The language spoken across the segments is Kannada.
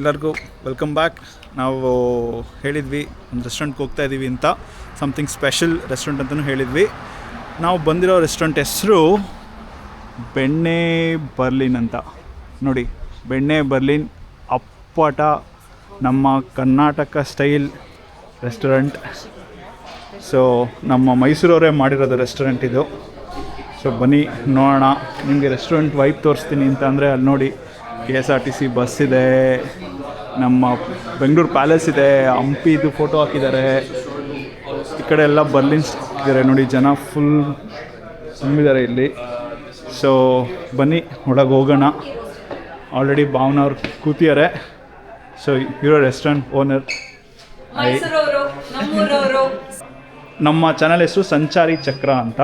ಎಲ್ಲರಿಗೂ ವೆಲ್ಕಮ್ ಬ್ಯಾಕ್ ನಾವು ಹೇಳಿದ್ವಿ ಒಂದು ರೆಸ್ಟೋರೆಂಟ್ಗೆ ಹೋಗ್ತಾ ಇದ್ದೀವಿ ಅಂತ ಸಮಥಿಂಗ್ ಸ್ಪೆಷಲ್ ರೆಸ್ಟೋರೆಂಟ್ ಅಂತಲೂ ಹೇಳಿದ್ವಿ. ನಾವು ಬಂದಿರೋ ರೆಸ್ಟೋರೆಂಟ್ ಹೆಸರು ಬೆಣ್ಣೆ ಬರ್ಲಿನ್ ಅಂತ. ನೋಡಿ, ಬೆಣ್ಣೆ ಬರ್ಲಿನ್ ಅಪ್ಪಟ ನಮ್ಮ ಕರ್ನಾಟಕ ಸ್ಟೈಲ್ ರೆಸ್ಟೋರೆಂಟ್ ಸೊ ನಮ್ಮ ಮೈಸೂರವರೇ ಮಾಡಿರೋದು ರೆಸ್ಟೋರೆಂಟ್ ಇದು. ಸೊ ಬನ್ನಿ, ನೋಡೋಣ. ನಿಮಗೆ ರೆಸ್ಟೋರೆಂಟ್ ವೈಪ್ ತೋರಿಸ್ತೀನಿ ಅಂತ ಅಂದರೆ ಅಲ್ಲಿ ನೋಡಿ K S R T C bus ಇದೆ ನಮ್ಮ ಬೆಂಗಳೂರು ಪ್ಯಾಲೇಸ್ ಇದೆ ಹಂಪಿದು ಫೋಟೋ ಹಾಕಿದ್ದಾರೆ. ಈ ಕಡೆ ಎಲ್ಲ ಬರ್ಲಿನ್ಸ್ ಇದ್ದಾರೆ ನೋಡಿ ಜನ ಫುಲ್ ತುಂಬಿದ್ದಾರೆ ಇಲ್ಲಿ. ಸೊ ಬನ್ನಿ ಒಳಗೆ ಹೋಗೋಣ. ಆಲ್ರೆಡಿ ಭಾವನಾ ಅವ್ರು ಕೂತಿದ್ದಾರೆ. ಸೊ ಇರೋ ರೆಸ್ಟೋರೆಂಟ್ ಓನರ್ ನಮ್ಮ ಚಾನಲ್ ಹೆಸರು ಸಂಚಾರಿ ಚಕ್ರ ಅಂತ.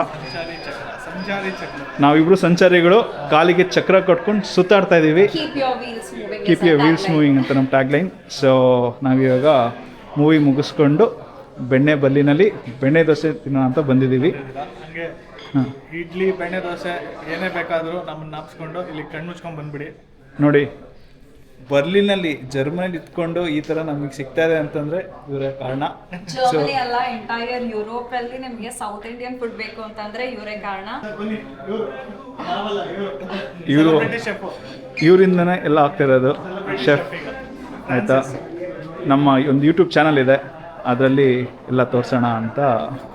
ನಾವಿಬ್ರು ಸಂಚಾರಿಗಳು ಕಾಲಿಗೆ ಚಕ್ರ ಕಟ್ಕೊಂಡು ಸುತ್ತಾಡ್ತಾ ಇದ್ದೀವಿ. ಕೀಪ್ ಯೋ ವೀಲ್ಸ್ ಮೂವಿಂಗ್ ಅಂತ ನಮ್ಮ ಟ್ಯಾಗ್ಲೈನ್ ಸೊ ನಾವಿವಾಗ ಮೂವಿ ಮುಗಿಸ್ಕೊಂಡು ಬೆಣ್ಣೆ ಬಲ್ಲಿನಲ್ಲಿ ಬೆಣ್ಣೆ ದೋಸೆ ತಿನ್ನೋಣ ಅಂತ ಬಂದಿದ್ದೀವಿ. ಹಾಂ. ಇಡ್ಲಿ ಬೆಣ್ಣೆ ದೋಸೆ ಏನೇ ಬೇಕಾದರೂ ನಮ್ಮನ್ನ ನಾಪ್ಸ್ಕೊಂಡು ಇಲ್ಲಿ ಕಣ್ಣು ಮುಚ್ಕೊಂಡು ಬಂದ್ಬಿಡಿ. ನೋಡಿ ಬರ್ಲಿನಲ್ಲಿ ಜರ್ಮನಿ ಇದ್ಕೊಂಡು ಈ ತರ ನಮಗೆ ಸಿಗ್ತಾ ಇದೆ ಅಂತಂದ್ರೆ ಇವರೇ ಕಾರಣ. ಸೊ ಜರ್ಮನಿ ಅಲ್ಲ ಎಂಟೈರ್ ಯುರೋಪ್ ಅಲ್ಲಿ ನಿಮಗೆ ಸೌತ್ ಇಂಡಿಯನ್ ಫುಡ್ ಬೇಕು ಅಂತಂದ್ರೆ ಇವರೇ ಕಾರಣ. ಇವರು ಇವರಿಂದನೇ ಎಲ್ಲ ಆಗ್ತಿರೋದು ಶೆಫ್ ಆಯ್ತಾ? ನಮ್ಮ ಒಂದು ಯೂಟ್ಯೂಬ್ ಚಾನಲ್ ಇದೆ. ಅದರಲ್ಲಿ ಎಲ್ಲ ತೋರಿಸೋಣ ಅಂತ.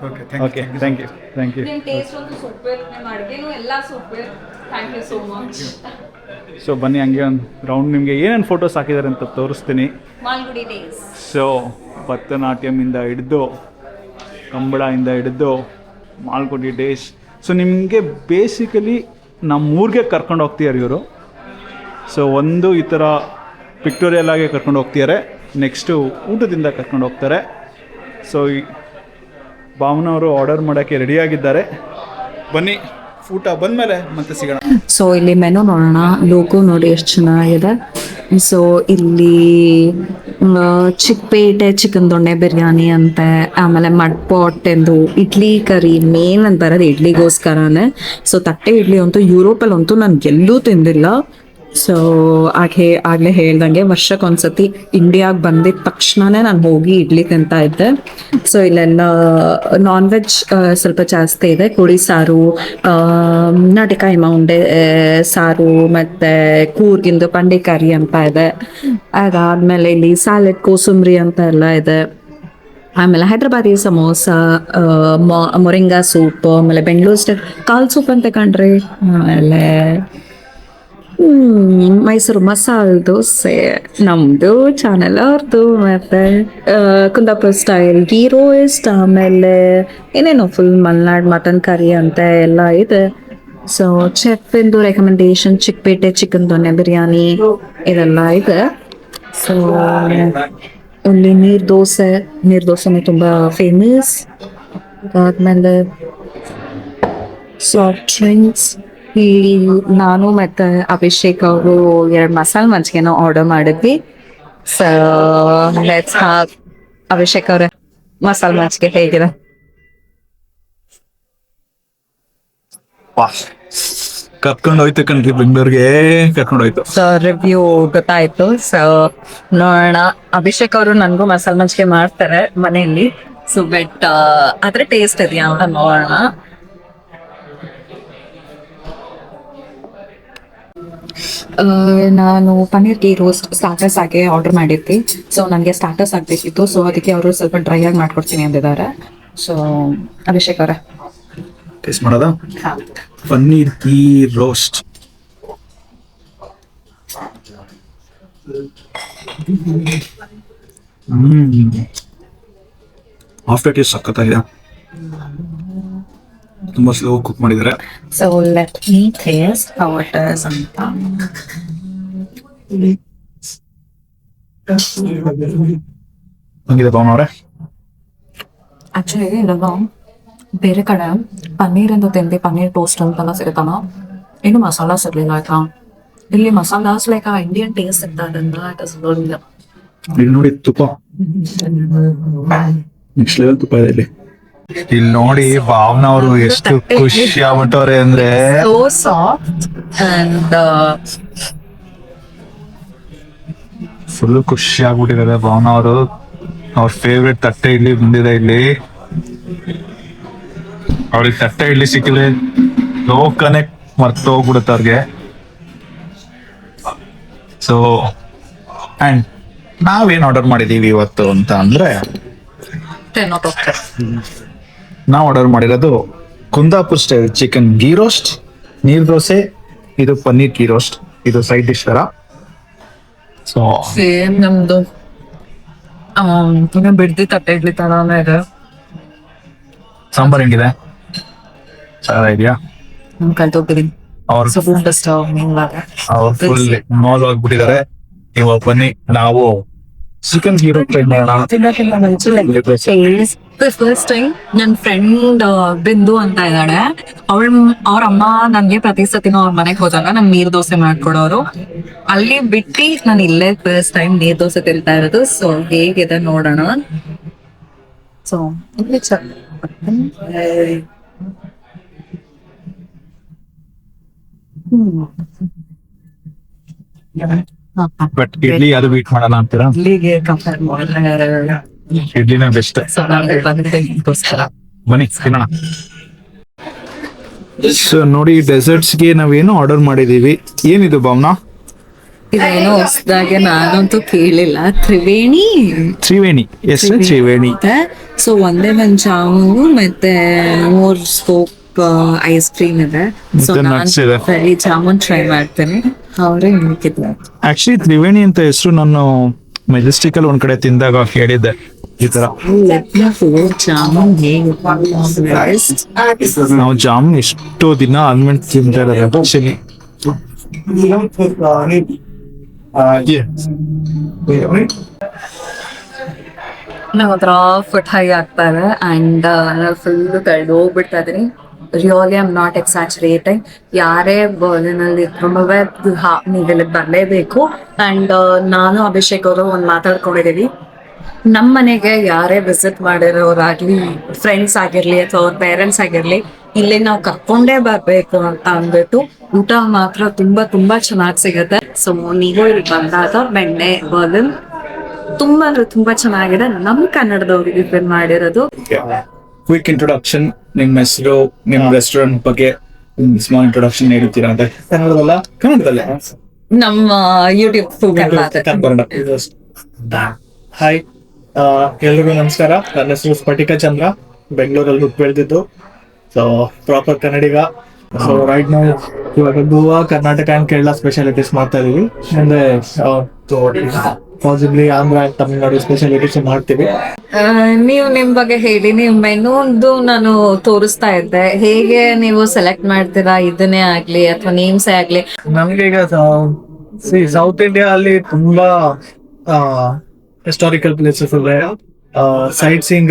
Okay thank you thank you thank taste ಒಂದು ಸೂಪರ್ ನಿಮ್ಮ ಅಡುಗೆನೂ ಎಲ್ಲ super thank you so much so ಬನ್ನಿ ಹಂಗೆ ಒಂದು ರೌಂಡ್ ನಿಮಗೆ ಏನೇನು ಫೋಟೋಸ್ ಹಾಕಿದ್ದಾರೆ ಅಂತ ತೋರಿಸ್ತೀನಿ. ಸೊ ಭರತನಾಟ್ಯಮಿಂದ ಹಿಡಿದು ಕಂಬಳದಿಂದ ಹಿಡಿದು ಮಾಲ್ಗುಡಿ ಡೇಸ್ ಸೊ ನಿಮಗೆ ಬೇಸಿಕಲಿ ನಮ್ಮ ಊರಿಗೆ ಕರ್ಕೊಂಡು ಹೋಗ್ತಿದ್ದಾರೆ ಇವರು. ಸೊ ಒಂದು ಈ ಥರ ಪಿಕ್ಟೋರಿಯಲ್ ಆಗಿ ಕರ್ಕೊಂಡು ಹೋಗ್ತಿದ್ದಾರೆ ನೆಕ್ಸ್ಟು ಊಟದಿಂದ ಕರ್ಕೊಂಡು ಹೋಗ್ತಾರೆ. ಸೊ ಈ ಭಾವನವರು ಆರ್ಡರ್ ಮಾಡೋಕ್ಕೆ ರೆಡಿಯಾಗಿದ್ದಾರೆ ಬನ್ನಿ ಊಟ ಬಂದಮೇಲೆ ಮತ್ತೆ ಸಿಗೋಣ. ಸೊ ಇಲ್ಲಿ ಮೆನು ನೋಡೋಣ. ಲೋಗೋ ನೋಡಿ ಎಷ್ಟು ಚೆನ್ನಾಗಿದೆ. ಸೊ ಇಲ್ಲಿ ಚಿಕ್ಕಪೇಟೆ ಚಿಕನ್ ದೊಣ್ಣೆ ಬಿರಿಯಾನಿ ಅಂತೆ, ಆಮೇಲೆ ಮಡ್ ಪಾಟ್ ಎಂದು ಇಡ್ಲಿ ಕರಿ ಮೇನ್ ಅಂತ ಬರೋದು ಇಡ್ಲಿಗೋಸ್ಕರನೇ. ಸೊ ತಟ್ಟೆ ಇಡ್ಲಿ ಅಂತೂ ಯುರೋಪಲ್ಲಿ ಅಂತೂ ನಾನು ಎಲ್ಲೂ ತಿಂದಿಲ್ಲ. ಸೊ ಆಕೆ ಆಗ್ಲೇ ಹೇಳ್ದಂಗೆ ವರ್ಷಕ್ಕೊಂದ್ಸತಿ ಇಂಡಿಯಾಗೆ ಬಂದಿದ ತಕ್ಷಣನೇ ನಾನು ಹೋಗಿ ಇಡ್ಲಿ ತಿಂತಾ ಇದ್ದೆ. ಸೊ ಇಲ್ಲೆಲ್ಲ ನಾನ್ ವೆಜ್ ಸ್ವಲ್ಪ ಜಾಸ್ತಿ ಇದೆ. ಕುಡಿ ಸಾರು ನಾಟಿಕಾಯಿ ಆ, ಸಾರು ಮತ್ತೆ ಕೂರ್ಗಿಂದು ಪಂಡಿಕಾರಿ ಅಂತ ಇದೆ. ಅದಾದ್ಮೇಲೆ ಇಲ್ಲಿ ಸ್ಯಾಲೆಡ್ ಕೋಸುಂಬರಿ ಅಂತ ಎಲ್ಲ ಇದೆ. ಆಮೇಲೆ ಹೈದ್ರಾಬಾದಿ ಸಮೋಸ ಮೊರಿಂಗಾ ಸೂಪ್ ಆಮೇಲೆ ಬೆಂಗಳೂರು ಸ್ಟೈಲ್ ಕಾಲ್ ಸೂಪ್ ಅಂತ ಕಂಡ್ರಿ? ಆಮೇಲೆ ಮೈಸೂರು ಮಸಾಲೆ ದೋಸೆ, ನಮ್ದು ಚಾನೆಲ್ ಅವ್ರದ್ದು ಮತ್ತೆ ಕುಂದಾಪುರ ಸ್ಟೈಲ್ ಗೀ ರೋಸ್ಟ್ ಆಮೇಲೆ ಏನೇನೋ ಫುಲ್ ಮಲ್ನಾಡ್ ಮಟನ್ ಕರಿ ಅಂತ ಎಲ್ಲ ಇದೆ. ಸೊ ಚೆಫ್ ಇಂದು ರೆಕಮೆಂಡೇಶನ್ ಚಿಕ್ಕಪೇಟೆ ಚಿಕನ್ ದೊನ್ನೆ ಬಿರಿಯಾನಿ ಇದೆಲ್ಲ ಇದೆ. ಸೊ ಇಲ್ಲಿ ನೀರ್ ದೋಸೆ, ನೀರ್ ದೋಸೆನೂ ತುಂಬಾ ಫೇಮಸ್ ಅದಾದ್ಮೇಲೆ ಸಾಫ್ಟ್ ಡ್ರಿಂಕ್ಸ್ ಇಲ್ಲಿ ನಾನು ಮತ್ತೆ ಅಭಿಷೇಕ್ ಅವರು ಎರಡು ಮಸಾಲಾ ಮಜ್ಜಿಗೆನೋ ಆರ್ಡರ್ ಮಾಡಿದ್ವಿ. ಸೊ ಲೆಟ್ಸ್ ಅಭಿಷೇಕ್ ಅವರ ಮಸಾಲ ಮಜ್ಜಿಗೆ ಹೇಗಿದೆ ಕರ್ಕೊಂಡು ಹೋಯ್ತು ಕಣ್ರಿ ಬೆಂಗಳೂರಿಗೆ. ಕರ್ಕೊಂಡು ಹೋಯ್ತು. ಸೊ ರಿವ್ಯೂ ಗೊತ್ತಾಯ್ತು. ಸೊ ನೋಡೋಣ. ಅಭಿಷೇಕ್ ಅವರು ನನಗೂ ಮಸಾಲ ಮಜ್ಜಿಗೆ ಮಾಡ್ತಾರೆ ಮನೆಯಲ್ಲಿ. ಸೊ ಬೆಟ್ ಅದ್ರ ಟೇಸ್ಟ್ ಇದೆಯಾ ಅಂತ ನೋಡೋಣ. ನಾನು ಪನ್ನೀರ್ ಗೀ ರೋಸ್ಟ್ ಸ್ಟಾರ್ಟರ್ಸ್ ಆಗಿ ಆರ್ಡರ್ ಮಾಡಿದ್ವಿ. ಸೊ ನನಗೆ ಸ್ಟಾರ್ಟರ್ಸ್ ಆಗಬೇಕಿತ್ತು. ಸೊ ಅದಕ್ಕೆ ಅವರು ಸ್ವಲ್ಪ ಡ್ರೈ ಆಗಿ ಮಾಡ್ಕೊಡ್ತೀನಿ ಅಂದಿದ್ದಾರೆ. ಸೊ ಅಭಿಷೇಕ್ ಅವರ. ಟೇಸ್ಟ್ ಮಾಡೋದಾ? Paneer ghee roast. After taste ಸಖತ್ತಾಗಿದೆ. ತುಂಬಾ ಸ್ಲೋ ಕುಕ್ ಮಾಡಿದ್ದಾರೆ. So let me taste how it is ಅಂತ ಹಂಗಿದೆ ಪವನ್ ಅವರೇ? ಆಕ್ಚುಲಿ ಇವಾಗ ಬೇರೆ ಕಡೆ ಪನ್ನೀರ್ ಅಂತ ತಿಂದು ಪನ್ನೀರ್ ಟೋಸ್ಟ್ ಅಂತೆಲ್ಲ ಸಿಗುತ್ತಲ್ಲ ಏನು ಮಸಾಲ ಸಿರ್ಲಿಲ್ಲ ಆಯ್ತಾ? ಇಲ್ಲಿ ಮಸಾಲಾಸ್ ಲೈಕ್ ಆ ಇಂಡಿಯನ್ ಟೇಸ್ಟ್ ಇರ್ತದ್ರಿಂದ ಇಟ್ ಇಸ್ ಗುಡ್ ಇಲ್ಲಿ ನೋಡಿ ತುಪ್ಪ. ನೆಕ್ಸ್ಟ್ ಲೆವೆಲ್ ತುಪ್ಪ ಇದೆ ಇಲ್ಲಿ. ಇಲ್ಲಿ ನೋಡಿ ಭಾವನಾ ಅವರು ಎಷ್ಟು ಖುಷಿ ಆಗ್ಬಿಟ್ಟವ್ರೆ ಅಂದ್ರೆ. And uh, ಫುಲ್ ಖುಷಿ ಆಗ್ಬಿಟ್ಟಿದ್ದಾರೆ ಭಾವನ ಅವರು ಅವ್ರ ಫೇವ್ರೆಟ್ ತಟ್ಟೆ ಇಡ್ಲಿ ಬಂದಿದೆ ಇಲ್ಲಿ. ಅವ್ರಿಗೆ ತಟ್ಟೆ ಇಡ್ಲಿ ಸಿಕ್ಕಿದ್ರೆ ಲೋಕನೆ ಮರ್ತೋಗ್ಬಿಡುತ್ತೆ ಅವ್ರಿಗೆ. ಸೊ ಅಂಡ್ ನಾವೇನ್ ಆರ್ಡರ್ ಮಾಡಿದೀವಿ ಇವತ್ತು ಅಂತ ಅಂದ್ರೆ ನಾವು ಆರ್ಡರ್ ಮಾಡಿರೋದು Kundapur style chicken ghee roast neer dosa ಇದು ಪನ್ನೀರ್ ಗೀ ರೋಸ್ಟ್ ಇದು ಸೈಡ್ ಡಿಶ್ ತರ. ಸೊ ಸೇಮ್ ನಮ್ದು. ಈಗ ಬಿಡ್ದಿ ತಟ್ಟೆ ಇಡ್ಲಿ ತರಾನೇ ಇದೆ. ಸಾಂಬಾರ್ ಹೆಂಗಿದೆ? ಚೆನ್ನಾಗಿದ್ಯಾ ನಮ್ ಕಲ್ತೋಗಿದ್ದೀನಿ ಅವ್ರ ಸೊ ಫುಲ್ ಸ್ಟವ್ ಅವ್ರು ಫುಲ್ ಮಾಲ್ ಆಗ್ಬಿಟ್ಟಿದ್ದಾರೆ ಇವಾಗ ಬನ್ನಿ ನಾವು ಚಿಕನ್ ಗೀ ರೋಸ್ಟ್ ಟ್ರೈ ಮಾಡೋಣ ಫಸ್ಟ್ ಟೈಮ್ ನನ್ನ ಫ್ರೆಂಡ್ ಬಿಂದು ಅಂತ ಇದ್ದಾಳೆ. ಅವಳ ಅವ್ರ ಅಮ್ಮ ನನ್ಗೆ ಪ್ರತಿ ಸತಿನೂ ಅವ್ರ ಮನೆಗೆ ಹೋದಾಗ ನಂಗೆ ನೀರ್ ದೋಸೆ ಮಾಡ್ಕೊಡೋರು. ಅಲ್ಲಿ ಬಿಟ್ಟು ನಾನು ಇಲ್ಲೇ ಫಸ್ಟ್ ಟೈಮ್ ನೀರ್ ದೋಸೆ ತಿಂತಾ ಇರೋದು. ಸೊ ಹೇಗಿದೆ ನೋಡೋಣ. So hmm. ಬಟ್ ಇಡ್ಲಿ ಅದು ಬೀಟ್ ಮಾಡೋಣ ಅಂತೀರಾ? ಇಡ್ಲಿಗೆ ಕಂಪೇರ್ ಮಾಡಿದ್ರೆ ಇಡ್ಲಿನ ಬೆಸ್ಟ್ ಬನ್ನಿ ತಿನ್ನೋಣ. ಸೊ ನೋಡಿ ಡೆಸರ್ಟ್ಸ್ಗೆ ನಾವೇನು ಆರ್ಡರ್ ಮಾಡಿದೀವಿ. ಏನಿದು ಭಾವನಾ? ಇದೇನೋ ಹೊಸದಾಗೆ ನಾನಂತೂ ಕೇಳಿಲ್ಲ. ತ್ರಿವೇಣಿ. ತ್ರಿವೇಣಿ. ಎಸ್ ತ್ರಿವೇಣಿ ಸೊ ಒಂದೇ ಒಂದ್ ಚಾಮು ಮತ್ತೆ ಮೂರ್ ಸ್ಕೋಪ್ ಐಸ್ ಕ್ರೀಮ್ ಇದೆ. ಸೊ ಮತ್ತೆ nuts ಇದೆ. ನಾನು ಈ ಜಾಮೂನ್ ಟ್ರೈ ಮಾಡ್ತೇನೆ. ಅವ್ರೆ ಆಕ್ಚುಲಿ ತ್ರಿವೇಣಿ ಅಂತ ಹೆಸರು ನಾನು ಮೆಜೆಸ್ಟಿಕ್ ಅಲ್ಲಿ ಒಂದ್ ಕಡೆ ತಿಂದಾಗ ಕೇಳಿದ್ದೆ. ಈ ತರ. ಜಾಮೂನ್ ಹೇಗೆ ನಾವು ಜಾಮೂನ್ ಎಷ್ಟೋ ದಿನ ಆಲ್ಮಂಡ್ ತಿಂತಾ ಇದ್ದಾರೆ ಆಕ್ಚುಲಿ ನಂಗೆ ಒಂಥರ ಫುಟ್ ಹೈ ಆಗ್ತಾ ಇದೆ ಅಂಡ್ ಫುಲ್ ತಳ್ಳಿ ಹೋಗ್ಬಿಡ್ತಾ ಇದೀನಿ. ರಿಯಲಿ ಐಮ್ ನಾಟ್ ಎಕ್ಸಾಚುರೇಟಿಂಗ್ ಯಾರೇ ಬರ್ಲಿನ್ ಅಲ್ಲಿ ನೀವೆಲ್ಲ ನೀವು ಬರಲೇಬೇಕು ಅಂಡ್ ನಾನು ಅಭಿಷೇಕ್ ಅವರು ಒಂದು ಮಾತಾಡ್ಕೊಂಡಿದೀವಿ. ನಮ್ಮ ಮನೆಗೆ ಯಾರೇ ವಿಸಿಟ್ ಮಾಡಿರೋರಾಗ್ಲಿ ಫ್ರೆಂಡ್ಸ್ ಆಗಿರ್ಲಿ ಅಥವಾ ಅವ್ರ ಪೇರೆಂಟ್ಸ್ ಆಗಿರ್ಲಿ, ಇಲ್ಲಿ ನಾವು ಕರ್ಕೊಂಡೇ ಬರ್ಬೇಕು ಅಂತ ಅಂದ್ಬಿಟ್ಟು ಊಟ ಮಾತ್ರ ತುಂಬಾ ತುಂಬಾ ಚೆನ್ನಾಗಿ ಸಿಗುತ್ತೆ. ಸೊ ನೀವು ಇಲ್ಲಿ ಬಂದಾಗ ಬೆಣ್ಣೆ ಬರ್ಲಿನ್ ತುಂಬಾ ಅಂದ್ರೆ ತುಂಬಾ ಚೆನ್ನಾಗಿದೆ. ನಮ್ ಕನ್ನಡದವ್ರಿಗೆ ಮಾಡಿರೋದು. ಕ್ವಿಕ್ ಇಂಟ್ರೊಡಕ್ಷನ್ ನಿಮ್ಮ ಹೆಸರು ನಿಮ್ಮ ರೆಸ್ಟೋರೆಂಟ್ ಬಗ್ಗೆ ಸ್ಮಾಲ್ ಇಂಟ್ರೊಡಕ್ಷನ್ ನೀಡುತ್ತೀರಾ ಅಂತ ಕನ್ನಡದಲ್ಲ? ಕನ್ನಡದಲ್ಲೇ? ನಮ್ಮ ಯೂಟ್ಯೂಬ್ ಹಾಯ್ ಎಲ್ರಿಗೂ ನಮಸ್ಕಾರ. ನನ್ನ ಹೆಸರು ಸ್ಫಟಿಕ ಚಂದ್ರ. ಬೆಂಗಳೂರಲ್ಲಿ ಹುಟ್ಟು ಬೆಳೆದಿದ್ದು. So proper Kannadiga. So right ನಾವು ಇವಾಗ ಗೋವಾ ಕರ್ನಾಟಕ ಅಂಡ್ ಕೇರಳ ಸ್ಪೆಷಾಲಿಟೀಸ್ ಮಾಡ್ತಾ ಇದೀವಿ. ಮುಂದೆ possibly Andhra and Tamil Nadu edition ಮಾಡ್ತೀವಿ. ನೀವು ನಿಮ್ ಬಗ್ಗೆ ಹೇಳಿ ನೀವು ಮೆನು ನಾನು ತೋರಿಸ್ತಾ ಇದ್ದೆ. ಹೇಗೆ ನೀವು ಸೆಲೆಕ್ಟ್ ಮಾಡ್ತೀರಾ? ಇದನ್ನೇ ಆಗ್ಲಿ ಅಥವಾ ನೇಮ್ಸೇ ಆಗ್ಲಿ? ನಮ್ಗೆ ಈಗ ಸೌತ್ ಇಂಡಿಯಾ ಅಲ್ಲಿ ತುಂಬಾ ಹಿಸ್ಟಾರಿಕಲ್ ಪ್ಲೇಸಸ್ ಇದೆ. Sight seeing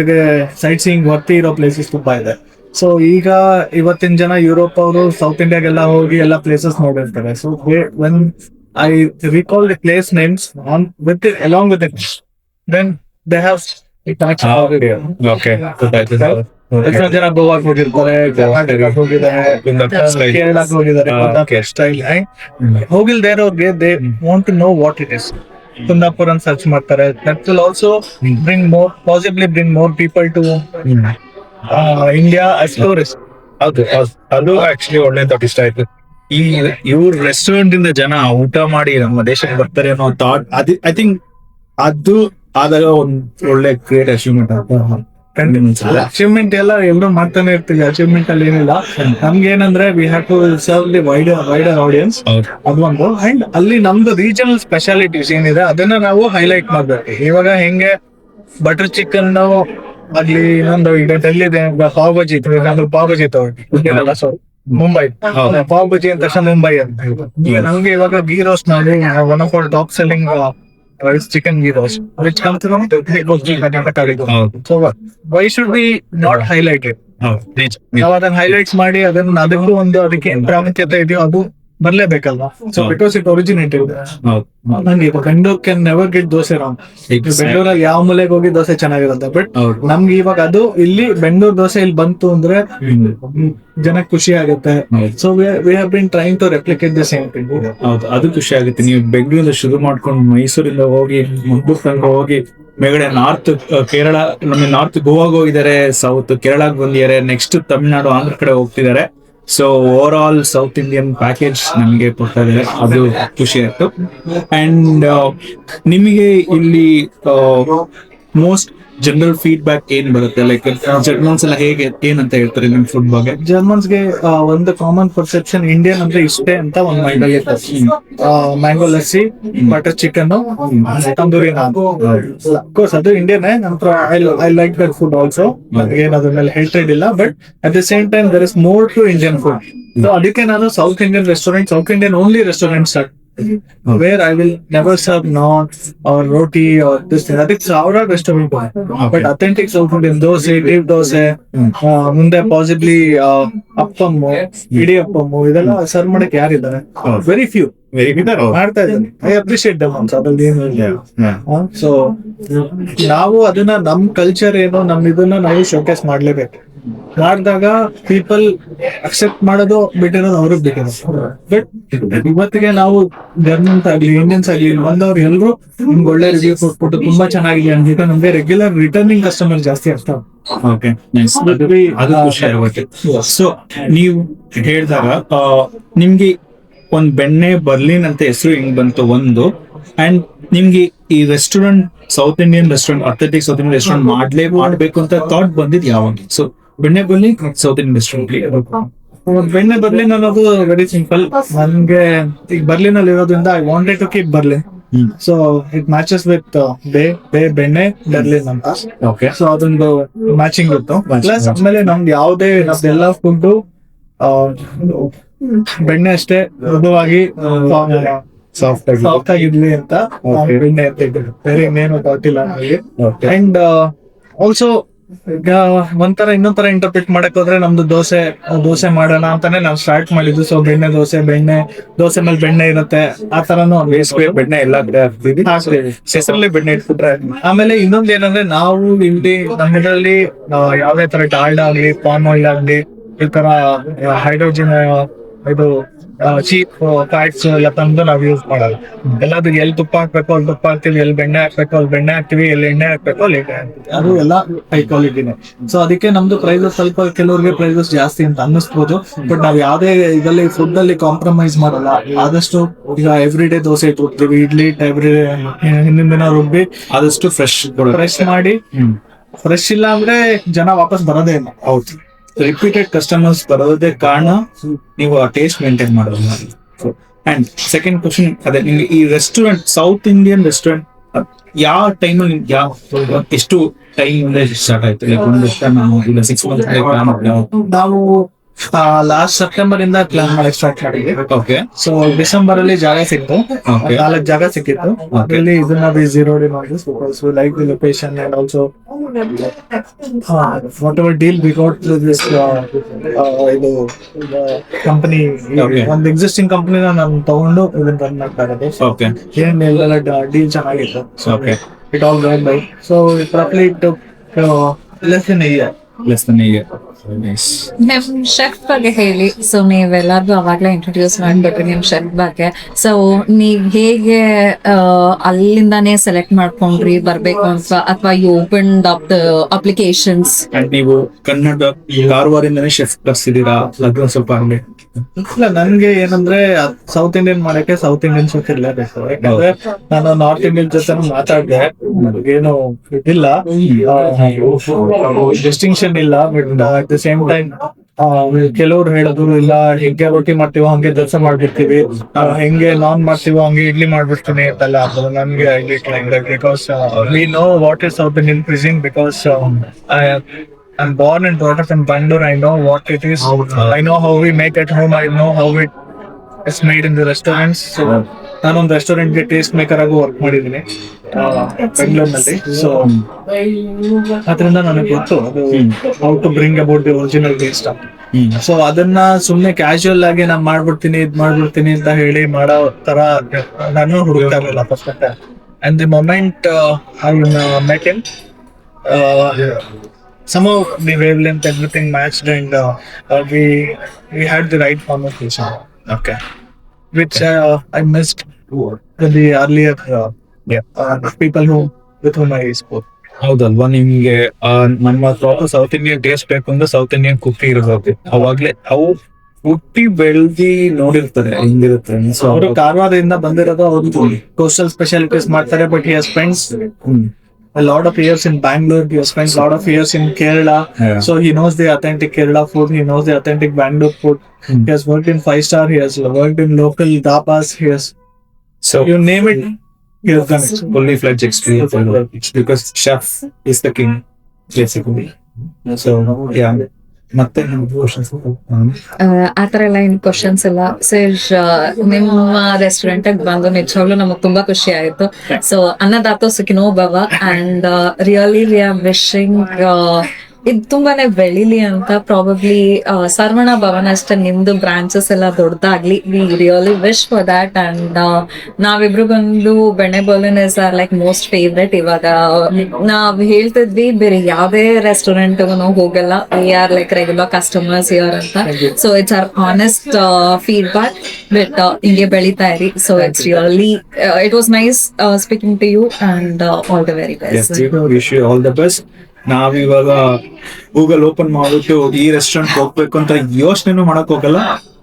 sight seeing worthy ಇರೋ ಪ್ಲೇಸಸ್ ತುಂಬಾ ಇದೆ. ಸೊ ಈಗ ಇವತ್ತಿನ ಜನ ಯುರೋಪ್ ಅವರು ಸೌತ್ ಇಂಡಿಯಾಗೆಲ್ಲ ಹೋಗಿ ಎಲ್ಲ places ನೋಡಿರ್ತಾರೆ. So when I recall the place names on with along with then they have okay ಎಷ್ಟೋ ಜನ ಗೋವಾಗೆ ಹೋಗಿರ್ತಾರೆ ಕರ್ನಾಟಕಕ್ಕೆ ಹೋಗಿದ್ದಾರೆ ಕೇರಳಕ್ಕೆ ಹೋಗಿದ್ದಾರೆ ಸ್ಟೈಲ್ ಹೋಗಿಲ್ದೇ ಇರೋರ್ಗೆ they want to know what it is Kundapur ಅಂತ ಸರ್ಚ್ ಮಾಡ್ತಾರೆ that will also bring more possibly bring more people to India as tourist ಹೌದು ಹೌದು. ಅದು ಆಕ್ಚುಲಿ ಒಳ್ಳೆ ಥಾಟ್ ಇಷ್ಟ ಆಯ್ತು ಈ ಇವ್ರ ರೆಸ್ಟೋರೆಂಟ್ ಇಂದ ಜನ ಊಟ ಮಾಡಿ ನಮ್ಮ ದೇಶಕ್ಕೆ ಬರ್ತಾರೆ ಅನ್ನೋ ಥಾಟ್ ಅದು ಐ ಥಿಂಕ್ ಅದು ಆದಾಗ ಒಂದ್ ಒಳ್ಳೆ ಗ್ರೇಟ್ ಅಚೀವ್ಮೆಂಟ್ ಅಚೀವ್ಮೆಂಟ್ ಎಲ್ಲ ಎಲ್ಲರೂ ಮಾಡ್ತಾನೆ ಇರ್ತೀವಿ. ಅಚೀವ್ಮೆಂಟ್ ಅಲ್ಲಿ ಏನಿಲ್ಲ. ನಮ್ಗೆ ಏನಂದ್ರೆ we have to serve the wider wider audience ಅದೊಂದು ಅಂಡ್ ಅಲ್ಲಿ ನಮ್ದು ರೀಜನಲ್ ಸ್ಪೆಷಾಲಿಟೀಸ್ ಏನಿದೆ ಅದನ್ನ ನಾವು ಹೈಲೈಟ್ ಮಾಡ್ಬೇಕು. ಇವಾಗ ಹೆಂಗೆ ಬಟರ್ ಚಿಕನ್ ಆಗ್ಲಿ ಇನ್ನೊಂದು ಈಗ ಡೆಲ್ಲಿ ಪಾವ್ ಬಜಿ ಪಾವ್ ಬಜಿ ತಗೊಳ್ಳಿ. ಸೊ ಮುಂಬೈ. ಪಾವ್ ಅಂದ ಅಂತ ತಕ್ಷಣ ಮುಂಬೈ ಅಂತ ಈಗ ನಮ್ಗೆ ಇವಾಗ ಗೀ ರೋಸ್ಟ್ ನಾವು one of our top selling rice chicken ghee roast which comes Karnataka so why should be not highlighted ನಾವು ಅದನ್ನ ಹೈಲೈಟ್ಸ್ ಮಾಡಿ ಅದನ್ನ ಅದಕ್ಕೂ ಒಂದು ಅದಕ್ಕೆ ಪ್ರಾಮುಖ್ಯತೆ ಇದೆಯೋ ಅದು ಬರ್ಲೇಬೇಕಲ್ವಾ? ಸೊ. ಬಿಕಾಸ್ ಇಟ್ ಒರಿಜಿನೇಟೆಡ್ ಹೌದು. ನಂಗೆ ಇವಾಗ Bengaluru can never get dosa Ram. ಬೆಂಗಳೂರಲ್ಲಿ ಯಾವ ಮೂಲೆಗೆ ಹೋಗಿ ದೋಸೆ ಚೆನ್ನಾಗಿರುತ್ತೆ? ಬಟ್. ನಮ್ಗೆ ಇವಾಗ ಅದು ಇಲ್ಲಿ ಬೆಂಗಳೂರು ದೋಸೆ ಇಲ್ಲಿ ಬಂತು ಅಂದ್ರೆ ಜನಕ್ಕೆ ಖುಷಿ ಆಗುತ್ತೆ. So we have been trying to replicate the same thing ಹೌದು. ಅದು ಖುಷಿ ಆಗುತ್ತೆ. ನೀವು ಬೆಂಗಳೂರಿಂದ ಶುರು ಮಾಡ್ಕೊಂಡು ಮೈಸೂರಿಂದ ಹೋಗಿ ಮುಂಬೂರ್ ತನಕ ಹೋಗಿ ಮೇಗಡೆ ನಾರ್ತ್ ಕೇರಳ ನಮಗೆ ನಾರ್ತ್ ಗೋವಾಗ ಹೋಗಿದ್ದಾರೆ ಸೌತ್ ಕೇರಳಕ್ಕೆ ಬಂದಿದ್ದಾರೆ ನೆಕ್ಸ್ಟ್ ತಮಿಳ್ನಾಡು ಆಂಧ್ರ ಕಡೆ ಹೋಗ್ತಿದ್ದಾರೆ. So over all south Indian package ನಮಗೆ ಕೊಡ್ತಾ ಇದ್ದಾರೆ. ಅದು ಖುಷಿ ಆಯ್ತು. ಅಂಡ್ ನಿಮಗೆ ಇಲ್ಲಿ ಮೋಸ್ಟ್ ಜನರಲ್ ಫೀಡ್ಬ್ಯಾಕ್ ಏನ್ ಬರುತ್ತೆ? ಲೈಕ್ ಜರ್ಮನ್ಸ್ ಎಲ್ಲ ಹೇಗೆ ಏನಂತ ಹೇಳ್ತಾರೆ ನಿಮ್ ಫುಡ್ ಬಗ್ಗೆ? ಜರ್ಮನ್ಸ್ಗೆ ಗೆ ಒಂದು ಕಾಮನ್ ಪರ್ಸೆಪ್ಷನ್ ಇಂಡಿಯನ್ ಅಂದ್ರೆ ಇಷ್ಟೇ ಅಂತ ಒಂದ್ mind mango lassi butter chicken tandoori naan. Course ಅದು ಇಂಡಿಯನ್ ನಂತರ I like that food also ಏನ್ ಅದ್ರ ಮೇಲೆ ಹೇಳ್ತಾ ಇಲ್ಲ but at the same time there is more to Indian food so ಅದಕ್ಕೆ ನಾನು south Indian restaurant south Indian only restaurant start where I will never serve naan or roti or this ಅದಕ್ಕೆ ಸಾವಿರ restaurant but authentic south Indian dosa deep dosa ಆ, ಮುಂದೆ ಪಾಸಿಬ್ಲಿ ಅಪ್ಪಮ್ಮು ಇಡಿ ಅಪ್ಪಮ್ಮು ಇದೆಲ್ಲ ಸರ್ವ್ ಮಾಡಕ್ ಯಾರಿದ್ದಾರೆ ವೆರಿ ಫ್ಯೂ ವೆರಿ ಮಾಡ್ತಾ ಇದ್ದಾರೆ. ಐ ಅಪ್ರಿಶಿಯೇಟ್ ದಮ್ ಅದ್ರಲ್ಲಿ ಏನು ಸೊ ನಾವು ಅದನ್ನ ನಮ್ ಕಲ್ಚರ್ ಏನು ನಮ್ ಇದನ್ನ ನಾವು ಶೋಕೇಸ್ ಮಾಡ್ಲೇಬೇಕು. ಮಾಡಿದಾಗ ಪೀಪಲ್ ಅಕ್ಸೆಪ್ಟ್ ಮಾಡೋದು ಬಿಟ್ಟಿರೋದು ಅವ್ರಿಗೆ ಬಿಟ್ಟಿರೋದು ಬಟ್ ಇವತ್ತಿಗೆ ನಾವು ಜರ್ಮನ್ಸ್ ಆಗ್ಲಿ ಇಂಡಿಯನ್ಸ್ ಆಗ್ಲಿ ಬಂದವ್ರು ಎಲ್ರು ನಿಮ್ಗೆ ಒಳ್ಳೆ ರಿವ್ಯೂ ಕೊಟ್ಬಿಟ್ಟು ತುಂಬಾ ಚೆನ್ನಾಗಿದೆ ಅಂತ ನಮ್ಗೆ ರೆಗ್ಯುಲರ್ ರಿಟರ್ನಿಂಗ್ ಕಸ್ಟಮರ್ ಜಾಸ್ತಿ ಆಗ್ತಾವ. ಅದು ಅದು ಖುಷಿ ಆಗುತ್ತೆ. ಸೊ ನೀವು ಹೇಳಿದಾಗ ನಿಮ್ಗೆ ಒಂದ್ ಬೆಣ್ಣೆ ಬರ್ಲಿನ್ ಅಂತ ಹೆಸರು ಹೆಂಗ್ ಬಂತು ಒಂದು ಅಂಡ್ ನಿಮ್ಗೆ ಈ restaurant south Indian restaurant authentic south Indian restaurant ಮಾಡ್ಲೇ ಮಾಡ್ಬೇಕು ಅಂತ ಥಾಟ್ ಬಂದಿದ್ ಯಾವಾಗ? ಸೊ ಬೆಣ್ಣೆ ಬಲ್ಲಿ ಸೌತ್ ಇಂಡಿಯನ್ ಡಿಸ್ಟ್ರಿಕ್ಟ್ಲಿ ಬೆಣ್ಣೆ ಬರ್ಲಿನ್ ಅನ್ನೋದು ವೆರಿ ಸಿಂಪಲ್ ನನ್ಗೆ ಈಗ ಬರ್ಲಿನ್ ಅಲ್ಲಿ ಇರೋದ್ರಿಂದ I wanted to keep Berlin so it matches with ಬೇ ಬೇ ಬೆಣ್ಣೆ ಬರ್ಲಿನ್ ಅಂತ. ಓಕೆ ಸೊ ಅದೊಂದು ಮ್ಯಾಚಿಂಗ್ ಇತ್ತು. ಪ್ಲಸ್. ಆಮೇಲೆ ನಮ್ದು ಯಾವುದೇ ನಮ್ದೆಲ್ಲ ಫುಡ್ ಬೆಣ್ಣೆ ಅಷ್ಟೇ ಮೃದುವಾಗಿ ಸಾಫ್ಟ್ ಆಗಿ ಸಾಫ್ಟ್ ಆಗಿರ್ಲಿ ಅಂತ ಬೆಣ್ಣೆ ಅಂತ ಇಟ್ಟಿದ್ರು ಬೇರೆ ಇನ್ನೇನು ಗೊತ್ತಿಲ್ಲ ನಮಗೆ ಅಂಡ್ ಆಲ್ಸೋ ಈಗ ಒಂಥರ ಇನ್ನೊಂಥರ ಇಂಟರ್ಪ್ರಿಟ್ ಮಾಡಕ್ ಹೋದ್ರೆ ನಮ್ದು ದೋಸೆ ದೋಸೆ ಮಾಡೋಣ ಅಂತಾನೆ ನಾವು ಸ್ಟಾರ್ಟ್ ಮಾಡಿದ್ದು ಸೊ ಬೆಣ್ಣೆ ದೋಸೆ ಬೆಣ್ಣೆ ದೋಸೆ ಮೇಲೆ ಬೆಣ್ಣೆ ಇರುತ್ತೆ. ಆ ತರನು ಬೆಣ್ಣೆ ಎಲ್ಲ ಹೆಸರಲ್ಲಿ ಬೆಣ್ಣೆ ಇಟ್ಬಿಟ್ರೆ ಆಮೇಲೆ ಇನ್ನೊಂದ್ ಏನಂದ್ರೆ ನಾವು ಇಲ್ಲಿ ನಮ್ಮದ್ರಲ್ಲಿ ಯಾವ್ದೇ ತರ ಡಾಲ್ಡ್ ಆಗ್ಲಿ ಪಾಮ್ ಆಯಿಲ್ ಆಗ್ಲಿ ಈ ತರ ಹೈಡ್ರೋಜನ್ ಇದು ಚೀಪ್ ಫ್ಯಾಟ್ಸ್ ಎಲ್ಲ ತಂದು ನಾವು ಯೂಸ್ ಮಾಡಲ್ಲ ಎಲ್ಲಾದ್ರು ಎಲ್ಲಿ ತುಪ್ಪ ಹಾಕ್ಬೇಕು ಅಲ್ಲಿ ತುಪ್ಪ ಹಾಕ್ತೀವಿ ಎಲ್ಲಿ ಬೆಣ್ಣೆ ಹಾಕ್ಬೇಕು ಅಲ್ಲಿ ಬೆಣ್ಣೆ ಹಾಕ್ತಿವಿ ಎಲ್ಲಿ ಎಣ್ಣೆ ಹಾಕ್ಬೇಕು ಅಲ್ಲಿ ಎಣ್ಣೆ ಹಾಕ್ತಿವಿ. ಅದು ಎಲ್ಲ ಹೈ ಕ್ವಾಲಿಟಿನೇ ಸೊ ಅದಕ್ಕೆ ನಮ್ದು ಪ್ರೈಸಸ್ ಸ್ವಲ್ಪ ಕೆಲವ್ರಿಗೆ ಪ್ರೈಸಸ್ ಜಾಸ್ತಿ ಅಂತ ಅನ್ನಿಸ್ಬೋದು. ಬಟ್ ನಾವ್ ಯಾವ್ದೇ ಇದರಲ್ಲಿ ಫುಡ್ ಅಲ್ಲಿ ಕಾಂಪ್ರಮೈಸ್ ಮಾಡಲ್ಲ. ಆದಷ್ಟು ಈಗ ಎವ್ರಿ ಡೇ ದೋಸೆ ಇಟ್ಬಿಡ್ತೀವಿ ಇಡ್ಲಿ ಎವ್ರಿ ಡೇ ಹಿಂದಿನ ದಿನ ರುಬ್ಬಿ ಆದಷ್ಟು ಫ್ರೆಶ್ ಫ್ರೆಶ್ ಮಾಡಿ ಫ್ರೆಶ್ ಇಲ್ಲ ಅಂದ್ರೆ ಜನ ವಾಪಸ್ ಬರೋದೇ ಇಲ್ಲ. ಹೌದು. ರಿಪೀಟೆಡ್ ಕಸ್ಟಮರ್ಸ್ ಬರೋದೇ ಕಾರಣ ನೀವು ಆ ಟೇಸ್ಟ್ ಮೇಂಟೈನ್ ಮಾಡೋದು. ಅಂಡ್ ಸೆಕೆಂಡ್ ಕ್ವಶನ್ ಅದೇ ನಿಮ್ಗೆ ಈ ರೆಸ್ಟೋರೆಂಟ್ ಸೌತ್ ಇಂಡಿಯನ್ ರೆಸ್ಟೋರೆಂಟ್ ಯಾವ ಟೈಮಲ್ಲಿ ಯಾವ ಎಷ್ಟು ಟೈಮ್ ಸ್ಟಾರ್ಟ್ ಆಯ್ತು? ಒಂದು ನಾವು ಇಲ್ಲ ಸಿಕ್ಸ್ ಮಂತ್ ನಾವು ಲಾಸ್ಟ್ ಸೆಪ್ಟೆಂಬರ್ ಇಂದ ಸ್ಟಾರ್ಟ್ ಮಾಡಿದ್ವಿ. ಓಕೆ ಸೊ ಡಿಸೆಂಬರ್ ಅಲ್ಲಿ ಜಾಗ ಸಿಕ್ತು. ನಾಲ್ಕು ಜಾಗ ಸಿಕ್ಕಿತ್ತು. ಅದ್ರಲ್ಲಿ ಇದನ್ನ ಬಿ ಜೀರೋ ಡಿ ಮಾಡಿದ್ವಿ like the location and also whatever deal we got this ಇದು ಕಂಪನಿ. ಒಂದು ಎಕ್ಸಿಸ್ಟಿಂಗ್ ಕಂಪನಿನ ನಾನು ತಗೊಂಡು ಇದನ್ನ ರನ್ ಮಾಡ್ತಾ ಇರೋದು. ಓಕೆ ಏನ್ ಎಲ್ಲ ಡೀಲ್ ಚೆನ್ನಾಗಿತ್ತು. Okay it all grind by so it probably it less in year less than year nice ನಿಮ್ ಶೆಫ್ ಬಗ್ಗೆ ಹೇಳಿ. ಸೊ ನೀವೆಲ್ಲರಿಗೂ ಅವಾಗ್ಲೇ ಇಂಟ್ರೊಡ್ಯೂಸ್ ಮಾಡ್ಬಿಟ್ರಿ ನಿಮ್ ಶೆಫ್ ಬಗ್ಗೆ. ಸೊ ನೀವ್ ಹೇಗೆ ಆ, ಅಲ್ಲಿಂದಾನೇ ಸೆಲೆಕ್ಟ್ ಮಾಡ್ಕೊಂಡ್ರಿ ಬರ್ಬೇಕು ಅಂತ ಅಥವಾ you open up the applications ನೀವು ಕನ್ನಡ ಕಾರವಾರಿಂದಾನೇ ಶೆಫ್ ಇದೀರಾ ಅದನ್ನ ಸ್ವಲ್ಪ ಹಂಗೆ. ಇಲ್ಲ ನನ್ಗೆ ಏನಂದ್ರೆ ಸೌತ್ ಇಂಡಿಯನ್ ಮಾಡಕ್ಕೆ ಸೌತ್ ಇಂಡಿಯನ್ ಶೆಫ್ ಇರ್ಲೇಬೇಕು. ಯಾಕಂದ್ರೆ ನಾನು ನಾರ್ತ್ ಇಂಡಿಯನ್ ಜೊತೆ ಮಾತಾಡ್ದೆ. ಏನು ಇದಿಲ್ಲ. ಡಿಸ್ಟಿಂಕ್ಷನ್ ಇಲ್ಲ but at the same time ಕೆಲವ್ರು ಹೇಳೋದು ಇಲ್ಲ ಹೆಂಗೆ ರೊಟ್ಟಿ ಮಾಡ್ತೀವೋ ಹಂಗೆ ದೋಸೆ ಮಾಡ್ಬಿಡ್ತೀವಿ ಹೆಂಗೆ ನಾನ್ ಮಾಡ್ತೀವೋ ಹಂಗೆ ಇಡ್ಲಿ ಮಾಡ್ಬಿಡ್ತೀನಿ ಅಂತಲ್ಲ ಅದು ನನ್ಗೆ because we know what is out in pricing because I'm born and brought up in Bandur. I know what it is. I know how we make at home. I know how it is made in the restaurants. So ನಾನೊಂದು ರೆಸ್ಟೋರೆಂಟ್ಗೆ ಟೇಸ್ಟ್ ಮೇಕರ್ ಆಗಿ ವರ್ಕ್ ಮಾಡಿದ್ದೀನಿ ಬೆಂಗಳೂರಿನಲ್ಲಿ ಸೊ ಅದರಿಂದ ನನಗೆ ಗೊತ್ತು ಅದು how to bring about the original taste so ಅದನ್ನ ಸುಮ್ನೆ ಕ್ಯಾಶುಯಲ್ ಆಗಿ ನಾನ್ ಮಾಡ್ಬಿಡ್ತೀನಿ ಇದ್ ಮಾಡ್ಬಿಡ್ತೀನಿ ಅಂತ ಹೇಳಿ ಮಾಡೋ ತರ ನಾನು ಹುಡುಕ್ತಾ ಇರಲಿಲ್ಲ first and the moment I met in some of the wavelength everything matched and we uh, we we had the right conversation. Okay which I I missed. with the earlier uh, uh, people who with whom I spoke. ಹೌದಲ್ವಾ ನಿಮ್ಗೆ ನಮ್ಮ ಸೌತ್ ಇಂಡಿಯನ್ ಟೇಸ್ಟ್ ಬೇಕು ಅಂದ್ರೆ ಸೌತ್ ಇಂಡಿಯನ್ ಕುಕ್ಕಿ ಇರಬೇಕು ಅವಾಗ್ಲೇ ಅವು ಹುಟ್ಟಿ ಬೆಳ್ದಿ ನೋಡಿರ್ತಾರೆ ಹಿಂಗಿರುತ್ತೆ ಸೊ ಅವರು ಕಾರವಾರದಿಂದ ಬಂದಿರೋದು ಅವ್ರು ಕೋಸ್ಟಲ್ ಸ್ಪೆಷಾಲಿಟೀಸ್ ಮಾಡ್ತಾರೆ but he spends a lot of years in Bangalore. He has spent a lot of years in Kerala. Yeah. So he knows the authentic Kerala food. He knows the authentic Bangalore food. Hmm. He has worked in five star. He has worked so you name it. you have done it. fully fledged experience because chef is the king basically so yeah ಮತ್ತೆ. ಆ ಥರ ಎಲ್ಲ ಏನು ಕ್ವಶನ್ಸ್ ಎಲ್ಲ ಸರ್ ನಿಮ್ಮ ರೆಸ್ಟೋರೆಂಟ್ ಬಂದು ನಿಜವಾಗ್ಲೂ ನಮಗ್ ತುಂಬಾ ಖುಷಿ ಆಯ್ತು ಸೊ ಅನ್ನದಾತೋ ಸುಖಿನೋ ಭವ and really we are wishing ಇದು ತುಂಬಾನೇ ಬೆಳಿಲಿ ಅಂತ ಪ್ರಾಬಬ್ಲಿ ಸರ್ವಣ ಭವನ ಅಷ್ಟೇ ನಿಮ್ದು ಬ್ರಾಂಚಸ್ ಎಲ್ಲ ದೊಡ್ಡದಾಗ್ಲಿ we really wish for that and ನಾವಿಬ್ರು ಬಂದು Benne Berlin is our like most favourite ಇವಾಗ. ನಾವ್ ಹೇಳ್ತಿದ್ವಿ ಬೇರೆ ಯಾವ್ದೇ ರೆಸ್ಟೋರೆಂಟ್ ಹೋಗಲ್ಲ. We are like regular customers here ಅಂತ. So it's our honest feedback but ಹಿಂಗೆ ಬೆಳಿತಾ ಇರಿ. So it's really it was nice speaking to you and all the very best all the best. ನಾವಿವಾಗ ಗೂಗಲ್ ಓಪನ್ ಮಾಡ್ಬಿಟ್ಟು ಈ ರೆಸ್ಟೋರೆಂಟ್ ಹೋಗ್ಬೇಕು ಅಂತ ಯೋಚನೆನೂ ಮಾಡಕ್ ಹೋಗಲ್ಲ.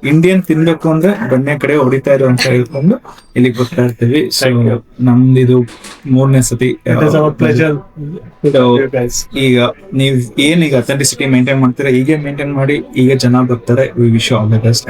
ಇಂಡಿಯನ್ ತಿನ್ಬೇಕು ಅಂದ್ರೆ ಬೆಣ್ಣೆ ಕಡೆ ಹೊಡಿತಾ ಇರೋ ಅಂತ ಹೇಳ್ಕೊಂಡು ಇಲ್ಲಿಗೆ ಬರ್ತಾ ಇರ್ತೀವಿ. ನಮ್ದು ಇದು ಮೂರನೇ ಸತಿ ಈಗ ನೀವ್ ಏನ್ pleasure. So, guys. ಈಗ ಅಥೆಂಟಿಸಿಟಿ ಮೇಂಟೈನ್ ಮಾಡ್ತೀರಾ? ಹೀಗೆ ಮೇಂಟೈನ್ ಮಾಡಿ ಈಗ ಜನ ಬರ್ತಾರೆ. We wish all the best